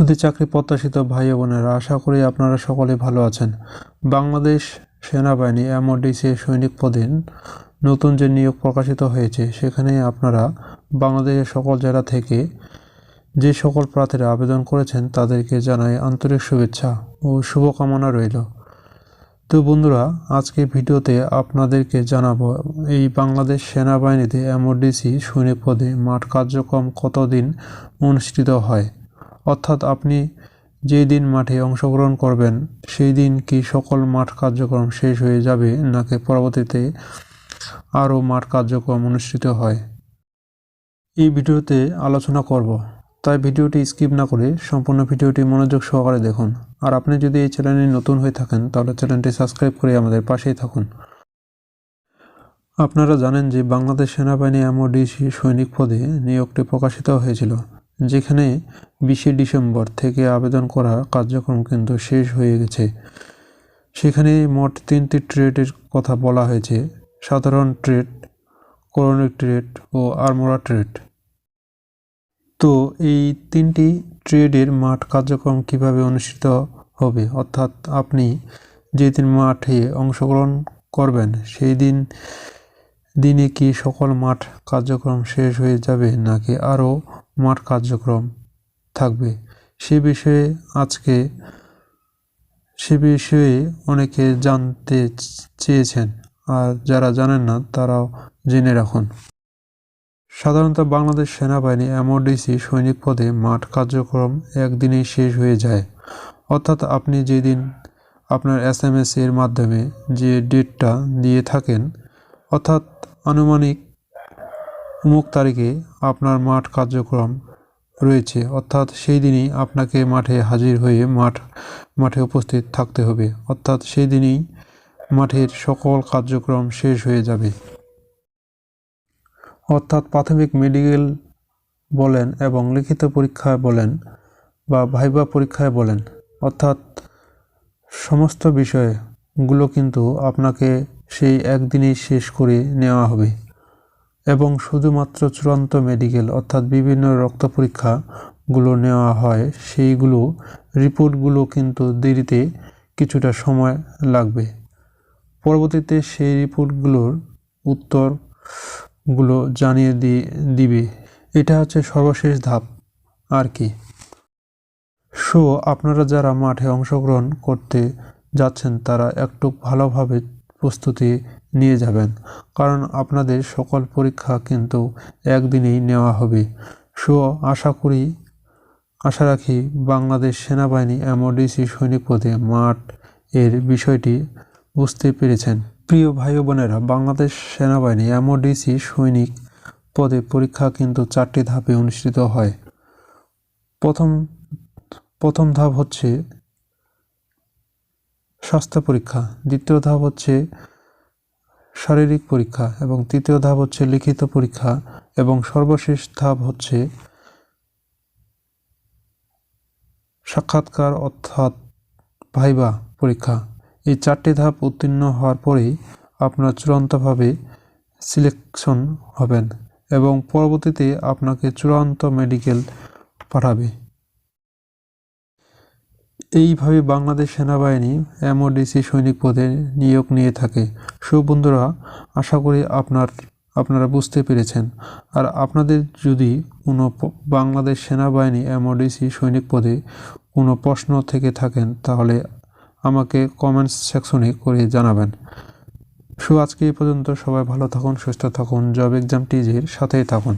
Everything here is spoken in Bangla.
শুধু চাকরি প্রত্যাশিত ভাই বোনেরা, আশা করি আপনারা সকলে ভালো আছেন। বাংলাদেশ সেনাবাহিনী এমওডিসি সৈনিক পদে নতুন যে নিয়োগ প্রকাশিত হয়েছে সেখানে আপনারা বাংলাদেশের সকল জেলা থেকে যে সকল প্রার্থীরা আবেদন করেছেন, তাদেরকে জানাই আন্তরিক শুভেচ্ছা ও শুভকামনা রইল। তো বন্ধুরা আজকে ভিডিওতে আপনাদেরকে জানাব, এই বাংলাদেশ সেনাবাহিনীতে এমওডিসি সৈনিক পদে মাঠ কার্যক্রম কতদিন অনুষ্ঠিত হয়? অর্থাৎ আপনি যেই দিন মাঠে অংশগ্রহণ করবেন, সেই দিন কি সকল মাঠ কার্যক্রম শেষ হয়ে যাবে, নাকি পরবর্তীতে আরও মাঠ কার্যক্রম অনুষ্ঠিত হয়? এই ভিডিওতে আলোচনা করব, তাই ভিডিওটি স্কিপ না করে সম্পূর্ণ ভিডিওটি মনোযোগ সহকারে দেখুন। আর আপনি যদি এই চ্যানেলে নতুন হয়ে থাকেন, তাহলে চ্যানেলটি সাবস্ক্রাইব করে আমাদের পাশেই থাকুন। আপনারা জানেন যে বাংলাদেশ সেনাবাহিনী এমওডিসি সৈনিক পদে নিয়োগটি প্রকাশিত হয়েছিল। যেখানে বিশে ডিসেম্বর থেকে আবেদন করা কার্যক্রম কিন্তু শেষ হয়ে গেছে। সেখানে মোট তিনটি ট্রেডের কথা বলা হয়েছে, সাধারণ ট্রেড করণিক ট্রেড ও আরমোরা ট্রেড। তো এই তিনটি ট্রেডের মাঠ কার্যক্রম কীভাবে অনুষ্ঠিত হবে? অর্থাৎ আপনি যেদিন মাঠে অংশগ্রহণ করবেন, সেই দিন, দিনে কি সকল মাঠ কার্যক্রম শেষ হয়ে যাবে, নাকি আরও মাঠ কার্যক্রম থাকবে। সে বিষয়ে আজকে, সে বিষয়ে অনেকে জানতে চেয়েছেন, আর যারা জানেন না, তারাও জেনে রাখুন। সাধারণত বাংলাদেশ সেনাবাহিনী এমওডিসি সৈনিক পদে মাঠ কার্যক্রম একদিনেই শেষ হয়ে যায়। অর্থাৎ আপনি যেদিন আপনার এস এম এস এর মাধ্যমে যে ডেটটা দিয়ে থাকেন, অর্থাৎ আনুমানিক অমুক তারিখে আপনার মাঠ কার্যক্রম রয়েছে, অর্থাৎ সেই দিনই আপনাকে মাঠে হাজির হয়ে মাঠ, মাঠে উপস্থিত থাকতে হবে। অর্থাৎ সেই দিনই মাঠের সকল কার্যক্রম শেষ হয়ে যাবে। অর্থাৎ প্রাথমিক মেডিকেল বলেন এবং লিখিত পরীক্ষায় বলেন বা ভাইবা পরীক্ষায় বলেন, অর্থাৎ সমস্ত বিষয়গুলো কিন্তু আপনাকে সেই একদিনেই শেষ করে নেওয়া হবে। এবং শুধুমাত্র চূড়ান্ত মেডিকেল অর্থাৎ বিভিন্ন রক্ত পরীক্ষাগুলো নেওয়া হয়, সেইগুলো, রিপোর্টগুলো কিন্তু দেরিতে কিছুটা সময় লাগবে। পরবর্তীতে সেই রিপোর্টগুলোর উত্তরগুলো জানিয়ে দিয়ে দিবে। এটা হচ্ছে সর্বশেষ ধাপ, আর কি। সো, আপনারা যারা মাঠে অংশগ্রহণ করতে যাচ্ছেন, তারা একটু ভালোভাবে প্রস্তুতি নিয়ে যাবেন। কারণ আপনাদের সকল পরীক্ষা কিন্তু একদিনেই নেওয়া হবে। সো, আশা করি, আশা রাখি বাংলাদেশ সেনাবাহিনী এমওডিসি সৈনিক পদে মাঠ এর বিষয়টি বুঝতে পেরেছেন। প্রিয় ভাই বোনেরা, বাংলাদেশ সেনাবাহিনী এমওডিসি সৈনিক পদে পরীক্ষা কিন্তু চারটি ধাপে অনুষ্ঠিত হয়। প্রথম প্রথম ধাপ হচ্ছে স্বাস্থ্য পরীক্ষা। দ্বিতীয় ধাপ হচ্ছে শারীরিক পরীক্ষা এবং তৃতীয় ধাপ হচ্ছে লিখিত পরীক্ষা এবং সর্বশেষ ধাপ হচ্ছে সাক্ষাৎকার অর্থাৎ ভাইবা পরীক্ষা। এই চারটি ধাপ উত্তীর্ণ হওয়ার পরেই আপনার চূড়ান্তভাবে সিলেকশন হবেন এবং পরবর্তীতে আপনাকে চূড়ান্ত মেডিকেল পাঠাবে। এইভাবে বাংলাদেশ সেনাবাহিনী এমওডিসি সৈনিক পদে নিয়োগ নিয়ে থাকে। সব বন্ধুরা আশা করি আপনার, আপনারা বুঝতে পেরেছেন। আর আপনাদের যদি কোনো বাংলাদেশ সেনাবাহিনী এমওডিসি সৈনিক পদে কোনো প্রশ্ন থেকে থাকেন, তাহলে আমাকে কমেন্টস সেকশনে করে জানাবেন। সো আজকে এই পর্যন্ত সবাই ভালো থাকুন, সুস্থ থাকুন, জব এক্সাম টিজির সাথেই থাকুন।